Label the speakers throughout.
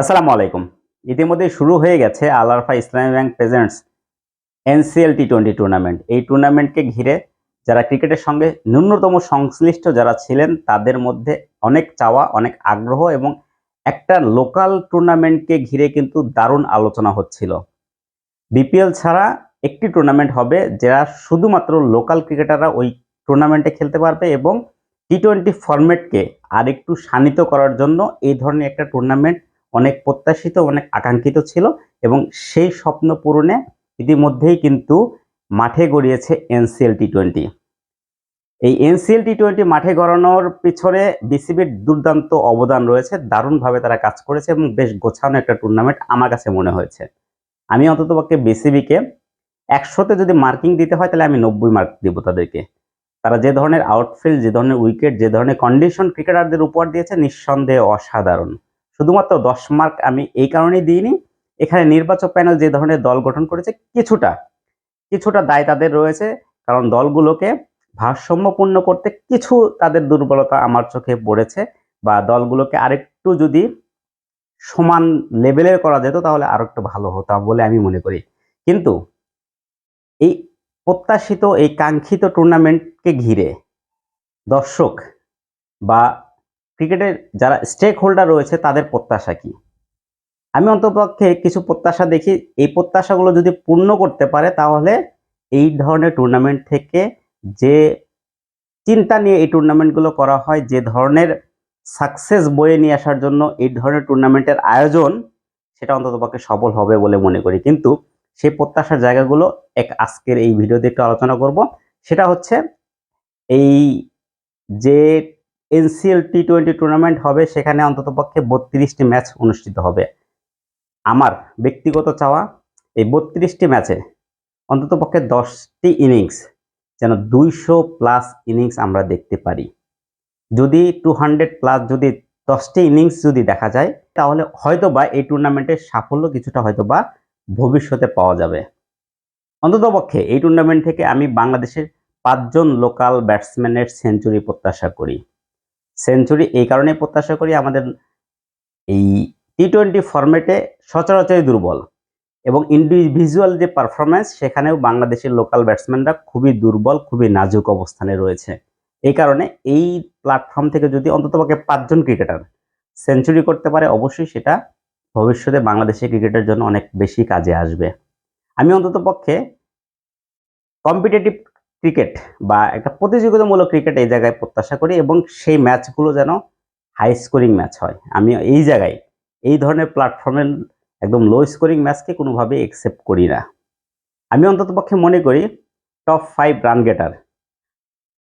Speaker 1: আসসালামু আলাইকুম। ইতিমধ্যে শুরু হয়ে গেছে Alarafah Islami bank presents NCL T twenty tournament. এই টুর্নামেন্টকে ঘিরে যারা ক্রিকেটের সঙ্গে ন্যূনতম সংশ্লিষ্ট যারা ছিলেন, তাদের মধ্যে অনেক চাওয়া, অনেক আগ্রহ এবং একটা লোকাল টুর্নামেন্টকে ঘিরে কিন্তু দারুণ আলোচনা হচ্ছিল। বিপিএল ছাড়া একটি টুর্নামেন্ট হবে যারা শুধুমাত্র লোকাল ক্রিকেটাররা ওই টুর্নামেন্টে খেলতে পারবে এবং টি টোয়েন্টি ফরম্যাটকে আরেকটু শানিত করার জন্য এই ধরনের একটা টুর্নামেন্ট অনেক প্রত্যাশিত, অনেক আকাঙ্ক্ষিত ছিল এবং সেই স্বপ্ন পূরণে ইতিমধ্যেই কিন্তু মাঠে গড়িয়েছে এনসিএল টি টোয়েন্টি এই এনসিএল টি টোয়েন্টি মাঠে গড়ানোর পিছনে বিসিবির দুর্দান্ত অবদান রয়েছে, দারুণভাবে তারা কাজ করেছে এবং বেশ গোছানো একটা টুর্নামেন্ট আমার কাছে মনে হয়েছে। আমি অন্ততপক্ষে বিসিবিকে একশোতে যদি মার্কিং দিতে হয় তাহলে আমি নব্বই মার্ক দিব তাদেরকে। তারা যে ধরনের আউটফিল্ড যে ধরনের উইকেট যে ধরনের কন্ডিশন ক্রিকেটারদের উপর দিয়েছে নিঃসন্দেহে অসাধারণ। শুধুমাত্র দশ মার্ক আমি এই কারণেই দিইনি। এখানে নির্বাচক প্যানেল যে ধরনের দল গঠন করেছে কিছুটা কিছুটা দায় তাদের রয়েছে। কারণ দলগুলোকে ভারসাম্যপূর্ণ করতে কিছু তাদের দুর্বলতা আমার চোখে পড়েছে বা দলগুলোকে আরেকটু যদি সমান লেভেলের করা যেত তাহলে আরও একটু ভালো হতো বলে আমি মনে করি। কিন্তু এই প্রত্যাশিত, এই কাঙ্ক্ষিত টুর্নামেন্টকে ঘিরে দর্শক বা ক্রিকেটের যারা স্টেক হোল্ডার রয়েছে, তাদের প্রত্যাশা কি? আমি অন্তপক্ষে কিছু প্রত্যাশা দেখি। এই প্রত্যাশাগুলো যদি পূর্ণ করতে পারে, তাহলে এই ধরনের টুর্নামেন্ট থেকে যে চিন্তা নিয়ে এই টুর্নামেন্টগুলো করা হয়, যে ধরনের সাকসেস বয়ে নিয়ে আসার জন্য এই ধরনের টুর্নামেন্টের আয়োজন, সেটা অন্ততপক্ষে সফল হবে বলে মনে করি। কিন্তু সেই প্রত্যাশার জায়গাগুলো এক আজকের এই ভিডিওতে একটু আলোচনা করব। সেটা হচ্ছে এই যে এনসিএল টি টোয়েন্টি টুর্নামেন্ট হবে, সেখানে অন্ততপক্ষে বত্রিশটি ম্যাচ অনুষ্ঠিত হবে। আমার ব্যক্তিগত চাওয়া, এই বত্রিশটি ম্যাচে অন্ততপক্ষে দশটি ইনিংস যেন দুইশো প্লাস ইনিংস আমরা দেখতে পারি। যদি টু হান্ড্রেড প্লাস যদি দশটি ইনিংস যদি দেখা যায়, তাহলে হয়তো বা এই টুর্নামেন্টের সাফল্য কিছুটা হয়তো বা ভবিষ্যতে পাওয়া যাবে। অন্ততপক্ষে এই টুর্নামেন্ট থেকে আমি বাংলাদেশের পাঁচজন লোকাল ব্যাটসম্যানের সেঞ্চুরি প্রত্যাশা করি। সেঞ্চুরি এই কারণে প্রত্যাশা করি আমাদের এই টি টোয়েন্টি ফরম্যাটে সচরাচরই দুর্বল এবং ইন্ডিভিজুয়াল যে পারফরমেন্স সেখানেও বাংলাদেশের লোকাল ব্যাটসম্যানরা খুবই দুর্বল, খুবই নাজুক অবস্থানে রয়েছে। এই কারণে এই প্ল্যাটফর্ম থেকে যদি অন্ততপক্ষে পাঁচজন ক্রিকেটার সেঞ্চুরি করতে পারে, অবশ্যই সেটা ভবিষ্যতে বাংলাদেশের ক্রিকেটের জন্য অনেক বেশি কাজে আসবে। আমি অন্ততপক্ষে কম্পিটিটিভ ক্রিকেট বা একটা প্রতিযোগিতামূলক ক্রিকেট এই জায়গায় প্রত্যাশা করি এবং সেই ম্যাচগুলো যেন হাই স্কোরিং ম্যাচ হয়। আমি এই জায়গায় এই ধরনের প্ল্যাটফর্মের একদম লো স্কোরিং ম্যাচকে কোনোভাবে একসেপ্ট করি না। আমি অন্ততপক্ষে মনে করি top five run getter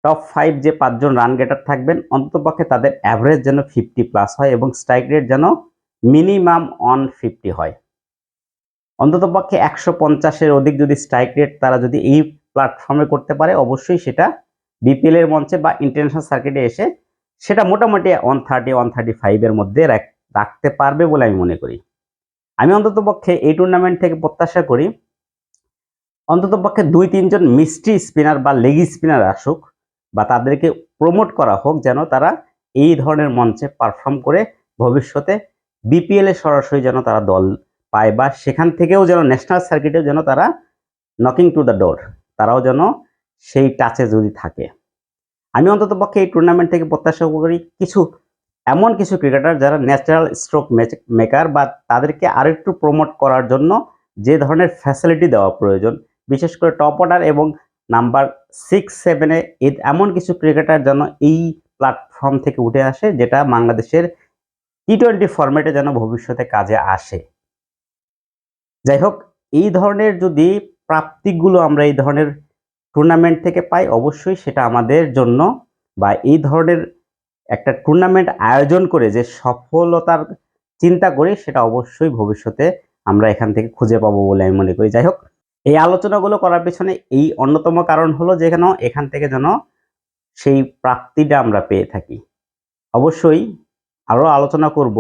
Speaker 1: top five যে পাঁচজন রান গেটার থাকবেন অন্ততপক্ষে তাদের অ্যাভারেজ যেন ফিফটি প্লাস হয় এবং স্ট্রাইক রেট যেন মিনিমাম অন ফিফটি হয়। অন্ততপক্ষে একশো পঞ্চাশের অধিক যদি স্ট্রাইক রেট তারা যদি এই প্ল্যাটফর্মে করতে পারে, অবশ্যই সেটা বিপিএল এর মঞ্চে বা ইন্টারন্যাশনাল সার্কিটে এসে সেটা মোটামুটি ওয়ান থার্টি ওয়ান থার্টি ফাইভের মধ্যে রাখতে পারবে বলে আমি মনে করি। আমি অন্ততপক্ষে এই টুর্নামেন্ট থেকে প্রত্যাশা করি অন্ততপক্ষে দুই, তিনজন মিস্ট্রি স্পিনার বা লেগ স্পিনার আসুক বা তাদেরকে প্রমোট করা হোক যেন তারা এই ধরনের মঞ্চে পারফর্ম করে ভবিষ্যতে বিপিএল সরাসরি যেন তারা দল পায় বা সেখান থেকেও যেন ন্যাশনাল সার্কিটেও যেন তারা নকিং টু দ্য ডোর তারাও যেন সেই টাচে যদি থাকে। আমি অন্ততপক্ষে এই টুর্নামেন্ট থেকে প্রত্যাশা করি কিছু, এমন কিছু ক্রিকেটার যারা ন্যাচারাল স্ট্রোক মেকার বা তাদেরকে আরেকটু প্রমোট করার জন্য যে ধরনের ফ্যাসিলিটি দেওয়া প্রয়োজন, বিশেষ করে টপ অর্ডার এবং নাম্বার সিক্স সেভেনে এমন কিছু ক্রিকেটার যেন এই প্ল্যাটফর্ম থেকে উঠে আসে যেটা বাংলাদেশের টি টোয়েন্টি ফরম্যাটে যেন ভবিষ্যতে কাজে আসে। যাই হোক, এই ধরনের যদি প্রাপ্তিগুলো আমরা এই ধরনের টুর্নামেন্ট থেকে পাই, অবশ্যই সেটা আমাদের জন্য বা এই ধরনের একটা টুর্নামেন্ট আয়োজন করে যে সফলতার চিন্তা করি সেটা অবশ্যই ভবিষ্যতে আমরা এখান থেকে খুঁজে পাবো বলে আমি মনে করি। যাই হোক, এই আলোচনাগুলো করার পেছনে এই অন্যতম কারণ হলো যে কেন এখান থেকে যেন সেই প্রাপ্তিটা আমরা পেয়ে থাকি। অবশ্যই আরও আলোচনা করব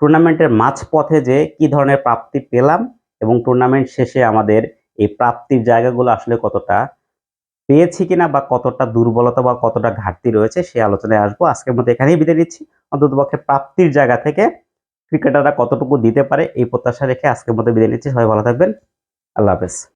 Speaker 1: টুর্নামেন্টের মাঝপথে যে কি ধরনের প্রাপ্তি পেলাম এবং টুর্নামেন্ট শেষে আমাদের এই প্রাপ্তির জায়গাগুলো আসলে কতটা পেয়েছি কিনা বা কতটা দুর্বলতা বা কতটা ঘাটতি রয়েছে সেই আলোচনায় আসব। আজকের মধ্যে এখানেই বিদায় নিচ্ছি। অন্ততপক্ষে প্রাপ্তির জায়গা থেকে ক্রিকেটাররা কতটুকু দিতে পারে এই প্রত্যাশা রেখে আজকের মতো বিদায় নিচ্ছি। সবাই ভালো থাকবেন। আল্লাহ হাফেজ।